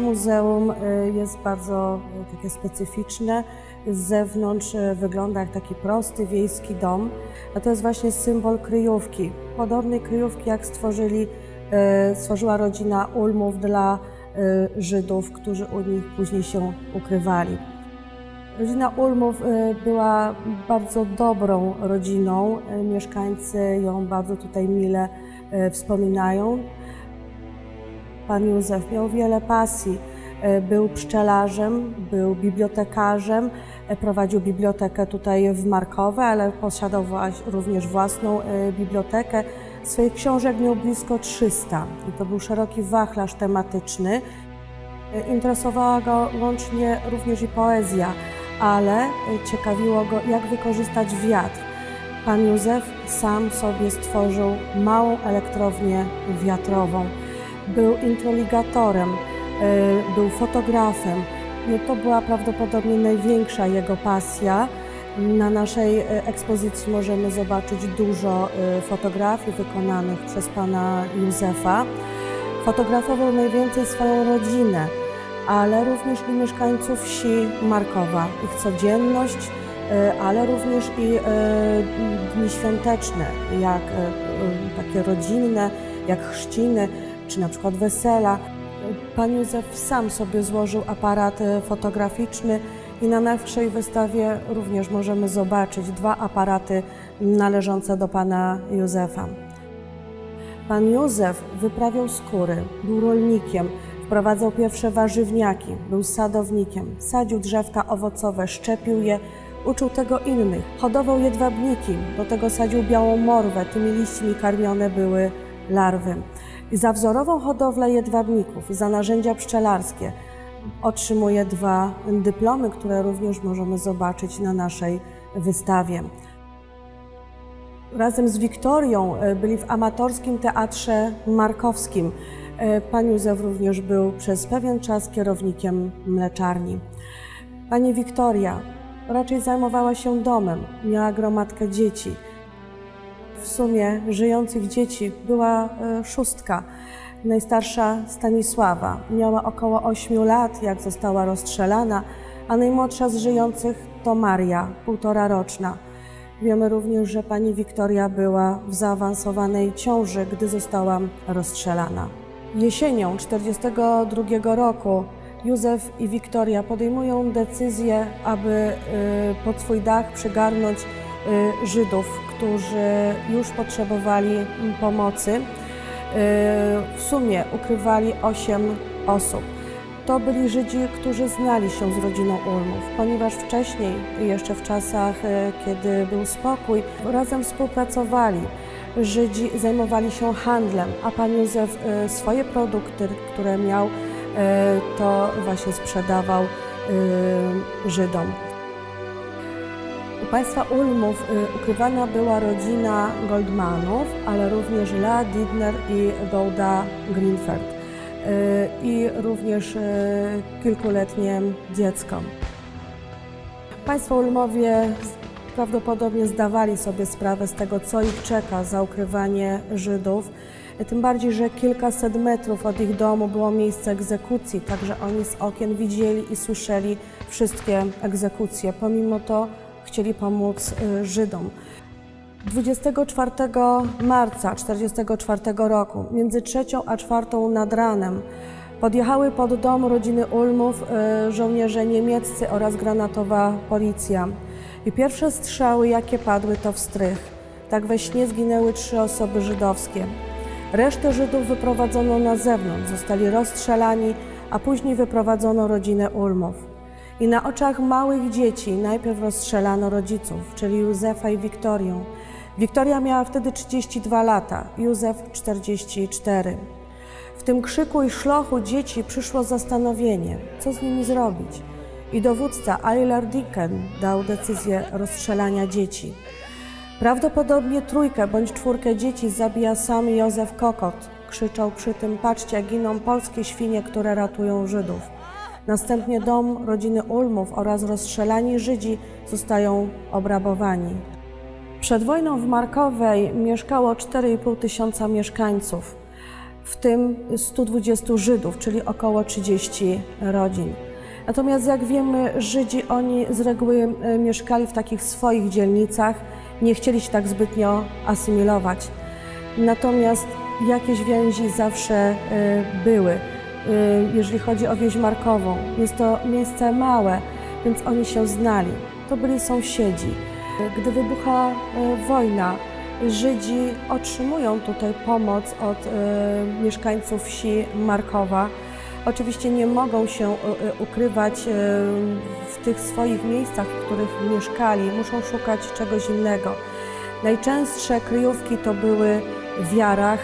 muzeum y, jest bardzo y, takie specyficzne. Z zewnątrz y, wygląda jak taki prosty wiejski dom, a to jest właśnie symbol kryjówki. Podobnej kryjówki jak stworzyli, stworzyła rodzina Ulmów dla Żydów, którzy u nich później się ukrywali. Rodzina Ulmów była bardzo dobrą rodziną. Mieszkańcy ją bardzo tutaj mile wspominają. Pan Józef miał wiele pasji. E, Był pszczelarzem, był bibliotekarzem, e, prowadził bibliotekę tutaj w Markowe, ale posiadał również własną e, bibliotekę. Swoich książek miał blisko 300 i to był szeroki wachlarz tematyczny. Interesowała go łącznie również i poezja, ale ciekawiło go, jak wykorzystać wiatr. Pan Józef sam sobie stworzył małą elektrownię wiatrową. Był introligatorem, y, był fotografem. To była prawdopodobnie największa jego pasja. Na naszej y, ekspozycji możemy zobaczyć dużo y, fotografii wykonanych przez pana Józefa. Fotografował najwięcej swoją rodzinę, ale również i mieszkańców wsi Markowa, ich codzienność, ale również i dni świąteczne, jak takie rodzinne, jak chrzciny, czy na przykład wesela. Pan Józef sam sobie złożył aparat y, fotograficzny i na naszej wystawie również możemy zobaczyć dwa aparaty należące do pana Józefa. Pan Józef wyprawiał skóry, był rolnikiem, wprowadzał pierwsze warzywniaki, był sadownikiem, sadził drzewka owocowe, szczepił je, uczył tego innych, hodował jedwabniki, do tego sadził białą morwę, tymi liśćmi karmione były larwy. I za wzorową hodowlę jedwabników i za narzędzia pszczelarskie otrzymuje dwa dyplomy, które również możemy zobaczyć na naszej wystawie. Razem z Wiktorią e, byli w amatorskim teatrze markowskim. E, Pan Józef również był przez pewien czas kierownikiem mleczarni. Pani Wiktoria raczej zajmowała się domem, miała gromadkę dzieci. W sumie żyjących dzieci była e, szóstka. Najstarsza Stanisława miała około 8 lat, jak została rozstrzelana, a najmłodsza z żyjących to Maria, półtora roczna. Wiemy również, że pani Wiktoria była w zaawansowanej ciąży, gdy została rozstrzelana. Jesienią 1942 roku Józef i Wiktoria podejmują decyzję, aby y, pod swój dach przygarnąć Żydów, którzy już potrzebowali pomocy. Y, W sumie ukrywali osiem osób. To byli Żydzi, którzy znali się z rodziną Ulmów, ponieważ wcześniej, jeszcze w czasach, e, kiedy był spokój, razem współpracowali. Żydzi zajmowali się handlem, a pan Józef swoje produkty, które miał, to właśnie sprzedawał Żydom. Państwa Ulmów y, ukrywana była rodzina Goldmanów, ale również Lea Didner i Golda Greenfeld y, i również y, kilkuletnie dziecko. Państwo Ulmowie prawdopodobnie zdawali sobie sprawę z tego, co ich czeka za ukrywanie Żydów. Tym bardziej, że kilkaset metrów od ich domu było miejsce egzekucji, także oni z okien widzieli i słyszeli wszystkie egzekucje. Pomimo to chcieli pomóc y, Żydom. 24 marca 1944 roku, między trzecią a czwartą nad ranem, podjechały pod dom rodziny Ulmów y, żołnierze niemieccy oraz granatowa policja. I pierwsze strzały, jakie padły, to w strych. Tak we śnie zginęły trzy osoby żydowskie. Resztę Żydów wyprowadzono na zewnątrz, zostali rozstrzelani, a później wyprowadzono rodzinę Ulmów. I na oczach małych dzieci najpierw rozstrzelano rodziców, czyli Józefa i Wiktorię. Wiktoria miała wtedy 32 lata, Józef 44. W tym krzyku i szlochu dzieci przyszło zastanowienie, co z nimi zrobić. I dowódca Aylar Dicken dał decyzję rozstrzelania dzieci. Prawdopodobnie trójkę bądź czwórkę dzieci zabija sam Józef Kokot. Krzyczał przy tym, patrzcie, giną polskie świnie, które ratują Żydów. Następnie dom rodziny Ulmów oraz rozstrzelani Żydzi zostają obrabowani. Przed wojną w Markowej mieszkało 4,5 tysiąca mieszkańców. w tym 120 Żydów, czyli około 30 rodzin. Natomiast jak wiemy, Żydzi oni z reguły e, mieszkali w takich swoich dzielnicach, nie chcieli się tak zbytnio asymilować. Natomiast jakieś więzi zawsze e, były. E, Jeżeli chodzi o wieś Markową, jest to miejsce małe, więc oni się znali. To byli sąsiedzi. Gdy wybucha e, wojna, Żydzi otrzymują tutaj pomoc od e, mieszkańców wsi Markowa. Oczywiście nie mogą się ukrywać w tych swoich miejscach, w których mieszkali, muszą szukać czegoś innego. Najczęstsze kryjówki to były w jarach,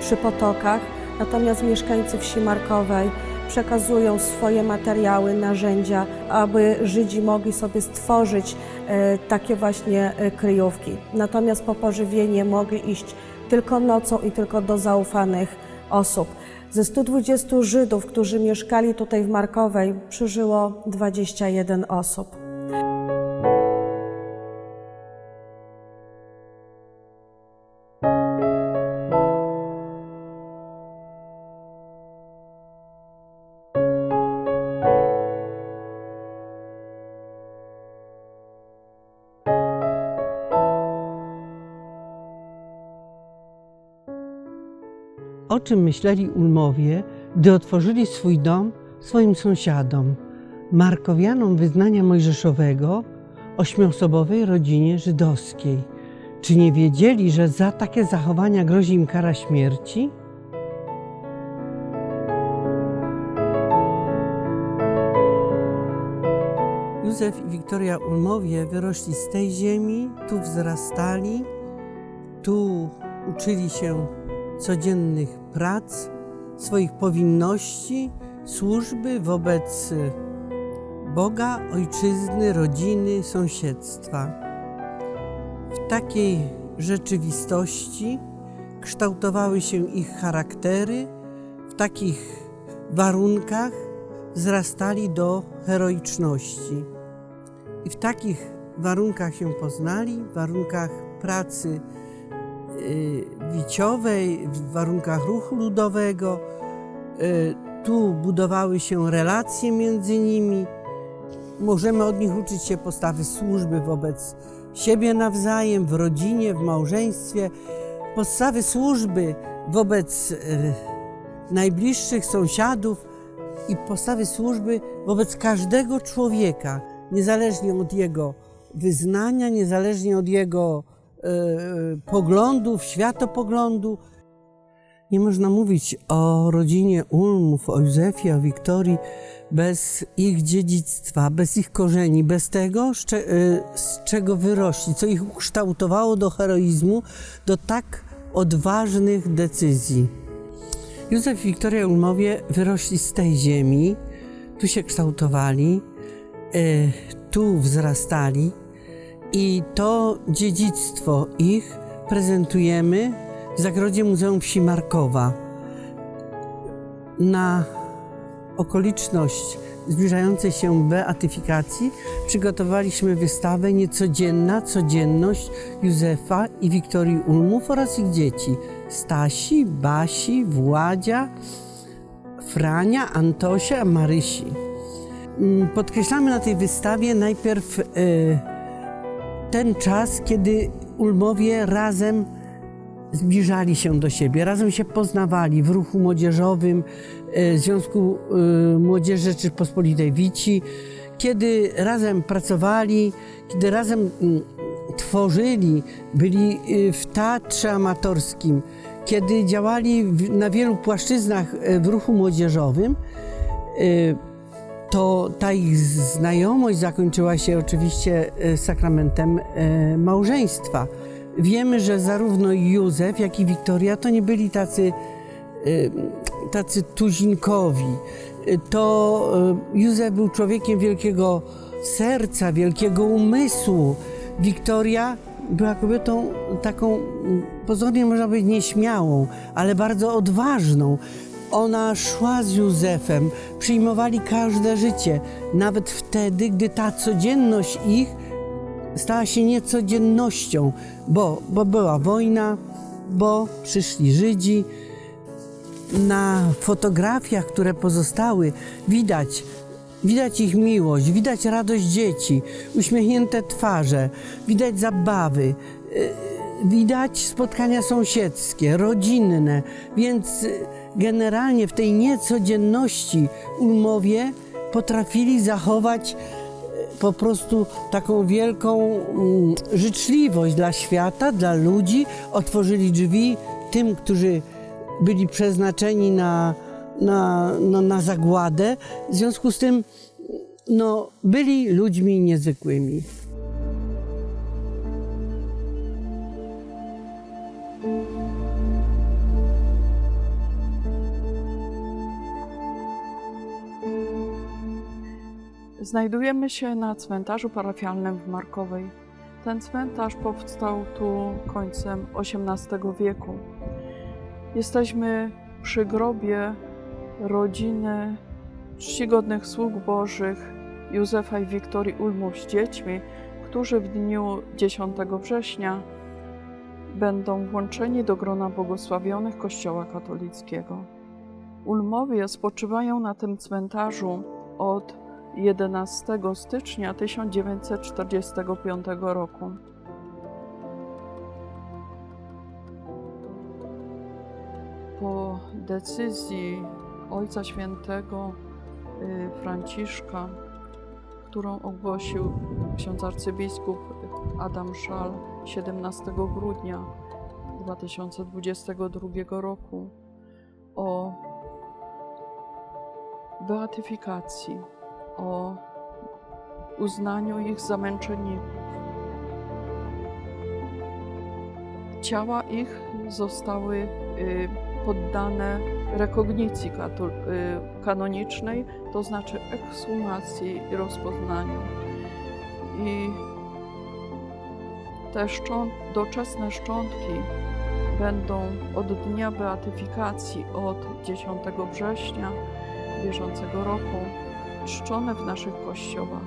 przy potokach, natomiast mieszkańcy wsi Markowej przekazują swoje materiały, narzędzia, aby Żydzi mogli sobie stworzyć e, takie właśnie e, kryjówki. Natomiast po pożywienie mogli iść tylko nocą i tylko do zaufanych osób. Ze 120 Żydów, którzy mieszkali tutaj w Markowej, przeżyło 21 osób. O czym myśleli Ulmowie, gdy otworzyli swój dom swoim sąsiadom, Markowianom wyznania mojżeszowego, ośmiosobowej rodzinie żydowskiej? Czy nie wiedzieli, że za takie zachowania grozi im kara śmierci? Józef i Wiktoria Ulmowie wyrośli z tej ziemi, tu wzrastali, tu uczyli się codziennych prac, swoich powinności, służby wobec Boga, ojczyzny, rodziny, sąsiedztwa. W takiej rzeczywistości kształtowały się ich charaktery, w takich warunkach wzrastali do heroiczności. I w takich warunkach się poznali, w warunkach pracy wiciowej, w warunkach ruchu ludowego. Y, Tu budowały się relacje między nimi. Możemy od nich uczyć się postawy służby wobec siebie nawzajem, w rodzinie, w małżeństwie, postawy służby wobec y, najbliższych sąsiadów i postawy służby wobec każdego człowieka, niezależnie od jego wyznania, niezależnie od jego poglądów, światopoglądu. Nie można mówić o rodzinie Ulmów, o Józefie, o Wiktorii bez ich dziedzictwa, bez ich korzeni, bez tego, e, z czego wyrośli, co ich ukształtowało do heroizmu, do tak odważnych decyzji. Józef i Wiktoria Ulmowie wyrośli z tej ziemi, tu się kształtowali, e, tu wzrastali i to dziedzictwo ich prezentujemy w zagrodzie Muzeum Wsi Markowa. Na okoliczność zbliżającej się beatyfikacji przygotowaliśmy wystawę Niecodzienna codzienność Józefa i Wiktorii Ulmów oraz ich dzieci Stasi, Basi, Władzia, Frania, Antosia, Marysi. Mm, Podkreślamy na tej wystawie najpierw e, ten czas, kiedy Ulmowie razem zbliżali się do siebie, razem się poznawali w ruchu młodzieżowym e, Związku e, Młodzieży Rzeczypospolitej Wici, kiedy razem pracowali, kiedy razem mm, tworzyli, byli e, w teatrze amatorskim, kiedy działali na wielu płaszczyznach w ruchu młodzieżowym, to ta ich znajomość zakończyła się oczywiście e, sakramentem e, małżeństwa. Wiemy, że zarówno Józef, jak i Wiktoria to nie byli tacy, e, tacy tuzinkowi. To Józef był człowiekiem wielkiego serca, wielkiego umysłu. Wiktoria była kobietą taką pozornie można powiedzieć nieśmiałą, ale bardzo odważną. Ona szła z Józefem, przyjmowali każde życie, nawet wtedy, gdy ta codzienność ich stała się niecodziennością, bo, bo była wojna, bo przyszli Żydzi, na fotografiach, które pozostały, widać, widać ich miłość, widać radość dzieci, uśmiechnięte twarze, widać zabawy, y, widać spotkania sąsiedzkie, rodzinne, więc generalnie w tej niecodzienności Ulmowie potrafili zachować po prostu taką wielką mm, życzliwość dla świata, dla ludzi. Otworzyli drzwi tym, którzy byli przeznaczeni na, na, no, na zagładę. W związku z tym no, byli ludźmi niezwykłymi. Znajdujemy się na cmentarzu parafialnym w Markowej. Ten cmentarz powstał tu końcem XVIII wieku. Jesteśmy przy grobie rodziny czcigodnych sług bożych Józefa i Wiktorii Ulmów z dziećmi, którzy w dniu 10 września będą włączeni do grona błogosławionych Kościoła katolickiego. Ulmowie spoczywają na tym cmentarzu od 11 stycznia 1945 roku. Po decyzji Ojca Świętego y, Franciszka, którą ogłosił ksiądz arcybiskup Adam Szal 17 grudnia 2022 roku o beatyfikacji, o uznaniu ich za męczenników. Ciała ich zostały y, poddane rekognicji y, kanonicznej, to znaczy ekshumacji i rozpoznaniu. I te szcząt, doczesne szczątki będą od dnia beatyfikacji, od 10 września bieżącego roku, czczone w naszych kościołach.